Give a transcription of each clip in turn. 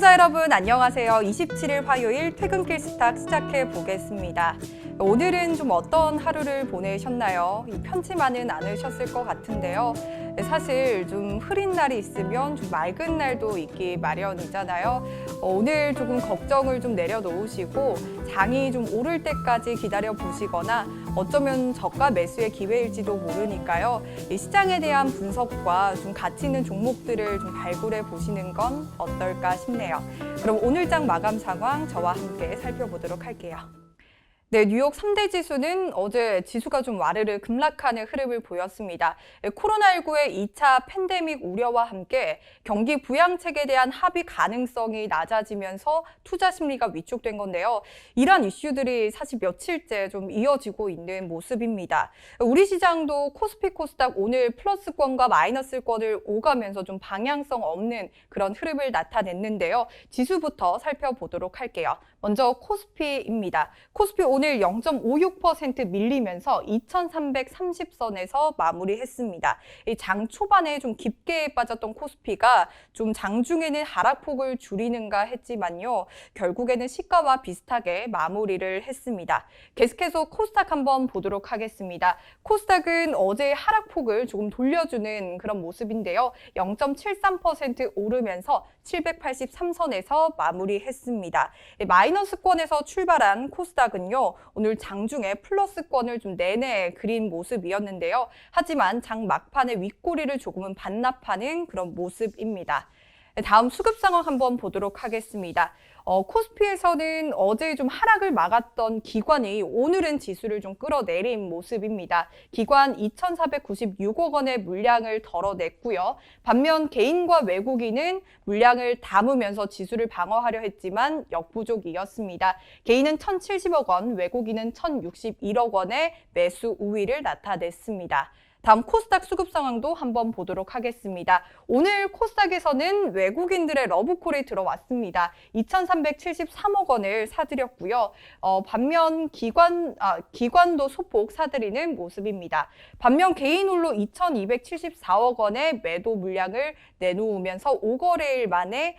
시청자 여러분 안녕하세요. 27일 화요일 퇴근길 스탁 시작해 보겠습니다. 오늘은 좀 어떤 하루를 보내셨나요? 이 편치만은 않으셨을 것 같은데요. 사실 좀 흐린 날이 있으면 좀 맑은 날도 있기 마련이잖아요. 어, 오늘 조금 걱정을 좀 내려놓으시고 장이 좀 오를 때까지 기다려 보시거나 어쩌면 저가 매수의 기회일지도 모르니까요. 이 시장에 대한 분석과 좀 가치 있는 종목들을 좀 발굴해 보시는 건 어떨까 싶네요. 그럼 오늘 장 마감 상황 저와 함께 살펴보도록 할게요. 네, 뉴욕 3대 지수는 어제 지수가 좀 와르르 급락하는 흐름을 보였습니다. 코로나19의 2차 팬데믹 우려와 함께 경기 부양책에 대한 합의 가능성이 낮아지면서 투자 심리가 위축된 건데요. 이런 이슈들이 사실 며칠째 좀 이어지고 있는 모습입니다. 우리 시장도 코스피 코스닥 오늘 플러스권과 마이너스권을 오가면서 좀 방향성 없는 그런 흐름을 나타냈는데요. 지수부터 살펴보도록 할게요. 먼저 코스피입니다. 코스피 오늘 0.56% 밀리면서 2330선에서 마무리했습니다. 이장 초반에 좀 깊게 빠졌던 코스피가 좀 장중에는 하락폭을 줄이는가 했지만요. 결국에는 시가와 비슷하게 마무리를 했습니다. 계속해서 코스닥 한번 보도록 하겠습니다. 코스닥은 어제 하락폭을 조금 돌려주는 그런 모습인데요. 0.73% 오르면서 783선에서 마무리했습니다. 마이 너스권에서 출발한 코스닥은요, 오늘 장중에 플러스권을 좀 내내 그린 모습이었는데요. 하지만 장 막판에 윗꼬리를 조금은 반납하는 그런 모습입니다. 다음 수급 상황 한번 보도록 하겠습니다. 어, 코스피에서는 어제 좀 하락을 막았던 기관이 오늘은 지수를 좀 끌어내린 모습입니다. 기관 2,496억 원의 물량을 덜어냈고요. 반면 개인과 외국인은 물량을 담으면서 지수를 방어하려 했지만 역부족이었습니다. 개인은 1,070억 원, 외국인은 1,061억 원의 매수 우위를 나타냈습니다. 다음 코스닥 수급 상황도 한번 보도록 하겠습니다. 오늘 코스닥에서는 외국인들의 러브콜이 들어왔습니다. 2,373억 원을 사들였고요. 어, 반면 기관, 아, 기관도 소폭 사들이는 모습입니다. 반면 개인 홀로 2,274억 원의 매도 물량을 내놓으면서 5거래일 만에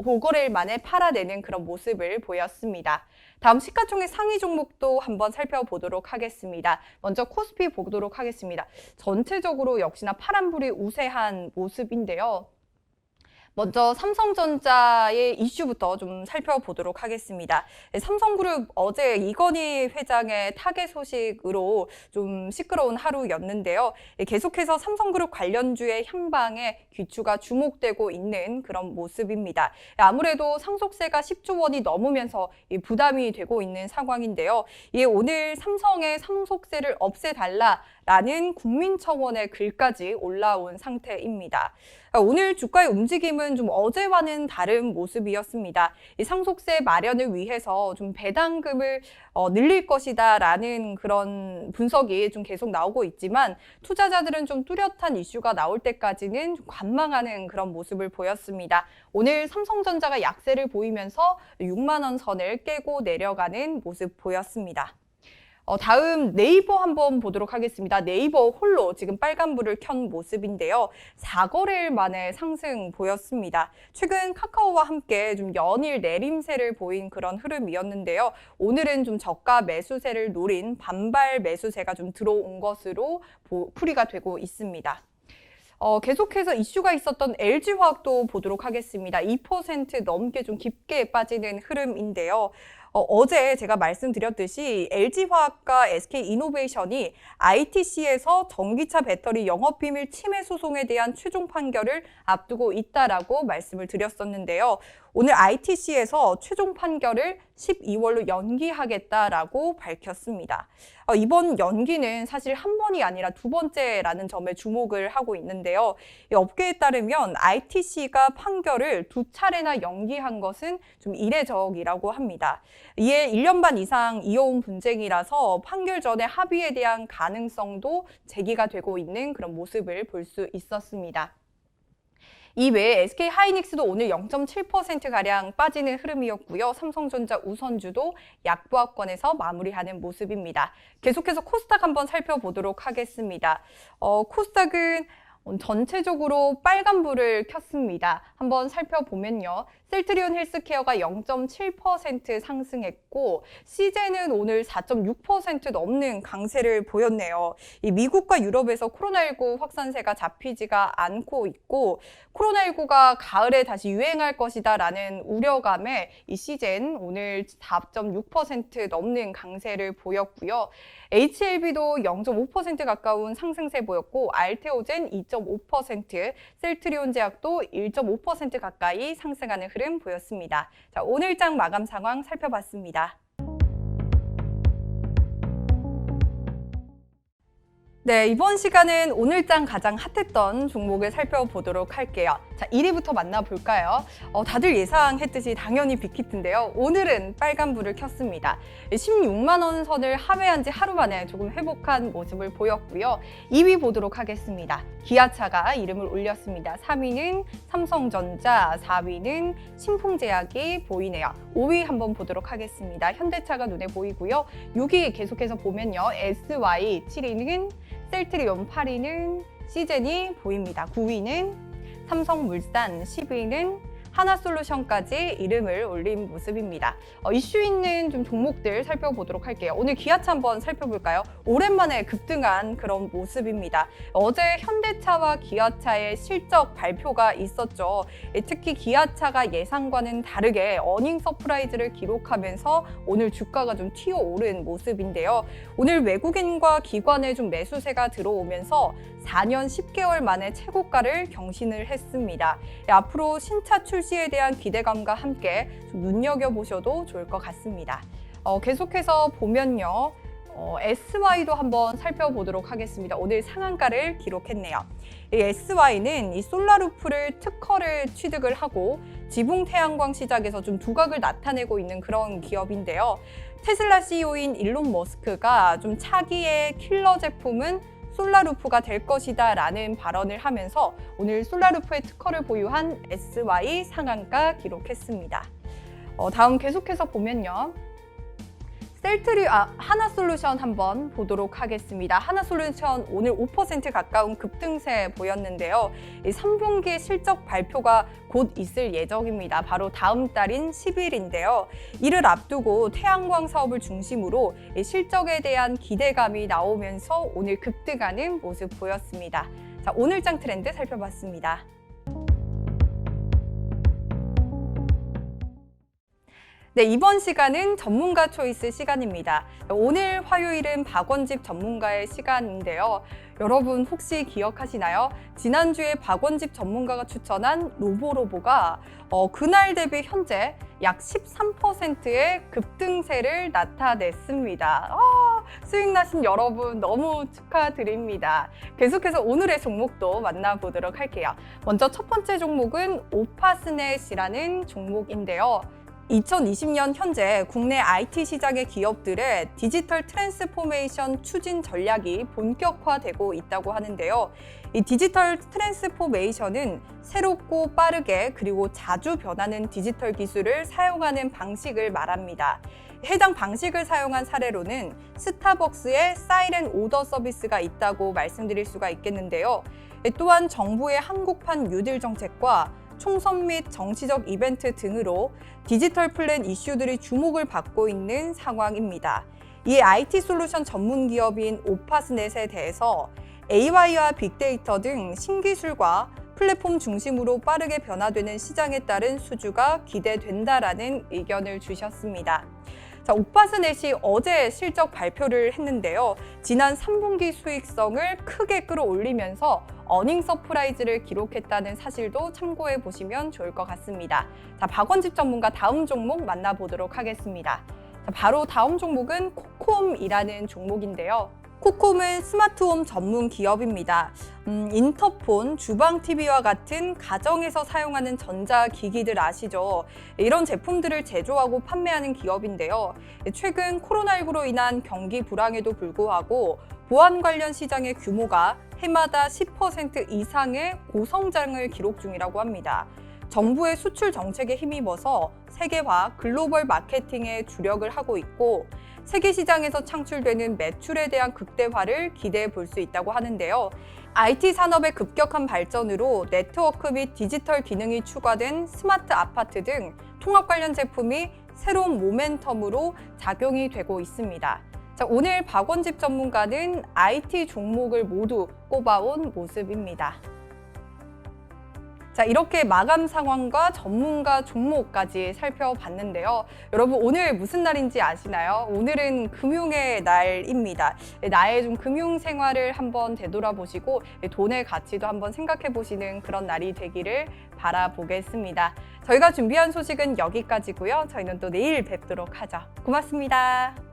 5거래일 만에 팔아내는 그런 모습을 보였습니다. 다음 시가총액 상위 종목도 한번 살펴보도록 하겠습니다. 먼저 코스피 보도록 하겠습니다. 전체적으로 역시나 파란불이 우세한 모습인데요. 먼저 삼성전자의 이슈부터 좀 살펴보도록 하겠습니다. 네, 삼성그룹 어제 이건희 회장의 타계 소식으로 좀 시끄러운 하루였는데요. 네, 계속해서 삼성그룹 관련주의 향방에 귀추가 주목되고 있는 그런 모습입니다. 네, 아무래도 상속세가 10조 원이 넘으면서 부담이 되고 있는 상황인데요. 이 오늘 삼성의 상속세를 없애달라라는 국민청원의 글까지 올라온 상태입니다. 오늘 주가의 움직임은 좀 어제와는 다른 모습이었습니다. 이 상속세 마련을 위해서 좀 배당금을 어, 늘릴 것이다라는 그런 분석이 좀 계속 나오고 있지만 투자자들은 좀 뚜렷한 이슈가 나올 때까지는 좀 관망하는 그런 모습을 보였습니다. 오늘 삼성전자가 약세를 보이면서 6만 원 선을 깨고 내려가는 모습 보였습니다. 어, 다음 네이버 한번 보도록 하겠습니다. 네이버 홀로 지금 빨간불을 켠 모습인데요. 4거래일 만에 상승 보였습니다. 최근 카카오와 함께 좀 연일 내림세를 보인 그런 흐름이었는데요. 오늘은 좀 저가 매수세를 노린 반발 매수세가 좀 들어온 것으로 풀이가 되고 있습니다. 어, 계속해서 이슈가 있었던 LG화학도 보도록 하겠습니다. 2% 넘게 좀 깊게 빠지는 흐름인데요. 어, 제 제가 말씀드렸듯이 LG화학과 SK이노베이션이 ITC에서 전기차 배터리 영업비밀 침해 소송에 대한 최종 판결을 앞두고 있다라고 말씀을 드렸었는데요. 오늘 ITC에서 최종 판결을 12월로 연기하겠다라고 밝혔습니다. 어, 이번 연기는 사실 한 번이 아니라 두 번째라는 점에 주목을 하고 있는데요. 업계에 따르면 ITC가 판결을 두 차례나 연기한 것은 좀 이례적이라고 합니다. 이에 1년 반 이상 이어온 분쟁이라서 판결 전에 합의에 대한 가능성도 제기가 되고 있는 그런 모습을 볼 수 있었습니다. 이 외에 SK 하이닉스도 오늘 0.7%가량 빠지는 흐름이었고요. 삼성전자 우선주도 약보합권에서 마무리하는 모습입니다. 계속해서 코스닥 한번 살펴보도록 하겠습니다. 어, 코스닥은 전체적으로 빨간불을 켰습니다. 한번 살펴보면요. 셀트리온 헬스케어가 0.7% 상승했고 시제는 오늘 4.6% 넘는 강세를 보였네요. 이 미국과 유럽에서 코로나19 확산세가 잡히지가 않고 있고 코로나19가 가을에 다시 유행할 것이다라는 우려감에 이 시젠 오늘 4.6% 넘는 강세를 보였고요. HLB도 0.5% 가까운 상승세 보였고 알테오젠 2.5%, 셀트리온 제약도 1.5% 가까이 상승하는 흐름 보였습니다. 자, 오늘 장 마감 상황 살펴봤습니다. 네, 이번 시간은 오늘장 가장 핫했던 종목을 살펴보도록 할게요. 자, 1위부터 만나볼까요? 어, 다들 예상했듯이 당연히 빅히트인데요. 오늘은 빨간불을 켰습니다. 16만 원 선을 하회한 지 하루 만에 조금 회복한 모습을 보였고요. 2위 보도록 하겠습니다. 기아차가 이름을 올렸습니다. 3위는 삼성전자, 4위는 신풍제약이 보이네요. 5위 한번 보도록 하겠습니다. 현대차가 눈에 보이고요. 6위 계속해서 보면요. SY, 7위는 셀트리온, 8위는 시젠이 보입니다. 9위는 삼성물산, 10위는 하나솔루션까지 이름을 올린 모습입니다. 어, 이슈 있는 좀 종목들 살펴보도록 할게요. 오늘 기아차 한번 살펴볼까요? 오랜만에 급등한 그런 모습입니다. 어제 현대차와 기아차의 실적 발표가 있었죠. 예, 특히 기아차가 예상과는 다르게 어닝 서프라이즈를 기록하면서 오늘 주가가 좀 튀어오른 모습인데요. 오늘 외국인과 기관의 좀 매수세가 들어오면서 4년 10개월 만에 최고가를 경신을 했습니다. 예, 앞으로 신차 출 시에 대한 기대감과 함께 좀 눈여겨보셔도 좋을 것 같습니다. 어, 계속해서 보면요. 어, SY도 한번 살펴보도록 하겠습니다. 오늘 상한가를 기록했네요. 이 SY는 이 솔라루프를 특허를 취득을 하고 지붕 태양광 시장에서 좀 두각을 나타내고 있는 그런 기업인데요. 테슬라 CEO인 일론 머스크가 좀 차기의 킬러 제품은 솔라루프가 될 것이다 라는 발언을 하면서 오늘 솔라루프의 특허를 보유한 SY 상한가 기록했습니다. 어, 다음 계속해서 보면요. 셀트리 아, 하나 솔루션 한번 보도록 하겠습니다. 하나 솔루션 오늘 5% 가까운 급등세 보였는데요. 이 3분기 실적 발표가 곧 있을 예정입니다. 바로 다음 달인 10일인데요. 이를 앞두고 태양광 사업을 중심으로 이 실적에 대한 기대감이 나오면서 오늘 급등하는 모습 보였습니다. 자, 오늘장 트렌드 살펴봤습니다. 네, 이번 시간은 전문가 초이스 시간입니다. 오늘 화요일은 박원집 전문가의 시간인데요. 여러분 혹시 기억하시나요? 지난주에 박원집 전문가가 추천한 로보로보가 어, 그날 대비 현재 약 13%의 급등세를 나타냈습니다. 아, 수익 나신 여러분 너무 축하드립니다. 계속해서 오늘의 종목도 만나보도록 할게요. 먼저 첫 번째 종목은 오파스넷이라는 종목인데요. 2020년 현재 국내 IT 시장의 기업들의 디지털 트랜스포메이션 추진 전략이 본격화되고 있다고 하는데요. 이 디지털 트랜스포메이션은 새롭고 빠르게 그리고 자주 변하는 디지털 기술을 사용하는 방식을 말합니다. 해당 방식을 사용한 사례로는 스타벅스의 사이렌 오더 서비스가 있다고 말씀드릴 수가 있겠는데요. 또한 정부의 한국판 뉴딜 정책과 총선 및 정치적 이벤트 등으로 디지털 플랜 이슈들이 주목을 받고 있는 상황입니다. 이 IT 솔루션 전문 기업인 오파스넷에 대해서 AI와 빅데이터 등 신기술과 플랫폼 중심으로 빠르게 변화되는 시장에 따른 수주가 기대된다라는 의견을 주셨습니다. 자, 오파스넷이 어제 실적 발표를 했는데요. 지난 3분기 수익성을 크게 끌어올리면서 어닝 서프라이즈를 기록했다는 사실도 참고해 보시면 좋을 것 같습니다. 자, 박원집 전문가 다음 종목 만나보도록 하겠습니다. 자, 바로 다음 종목은 코콤이라는 종목인데요. 코콤은 스마트홈 전문 기업입니다. 음, 인터폰, 주방 TV와 같은 가정에서 사용하는 전자기기들 아시죠? 이런 제품들을 제조하고 판매하는 기업인데요. 최근 코로나19로 인한 경기 불황에도 불구하고 보안 관련 시장의 규모가 해마다 10% 이상의 고성장을 기록 중이라고 합니다. 정부의 수출 정책에 힘입어서 세계화, 글로벌 마케팅에 주력을 하고 있고 세계 시장에서 창출되는 매출에 대한 극대화를 기대해 볼 수 있다고 하는데요. IT 산업의 급격한 발전으로 네트워크 및 디지털 기능이 추가된 스마트 아파트 등 통합 관련 제품이 새로운 모멘텀으로 작용이 되고 있습니다. 자, 오늘 박원집 전문가는 IT 종목을 모두 꼽아온 모습입니다. 자, 이렇게 마감 상황과 전문가 종목까지 살펴봤는데요. 여러분, 오늘 무슨 날인지 아시나요? 오늘은 금융의 날입니다. 나의 좀 금융 생활을 한번 되돌아보시고 돈의 가치도 한번 생각해 보시는 그런 날이 되기를 바라보겠습니다. 저희가 준비한 소식은 여기까지고요. 저희는 또 내일 뵙도록 하죠. 고맙습니다.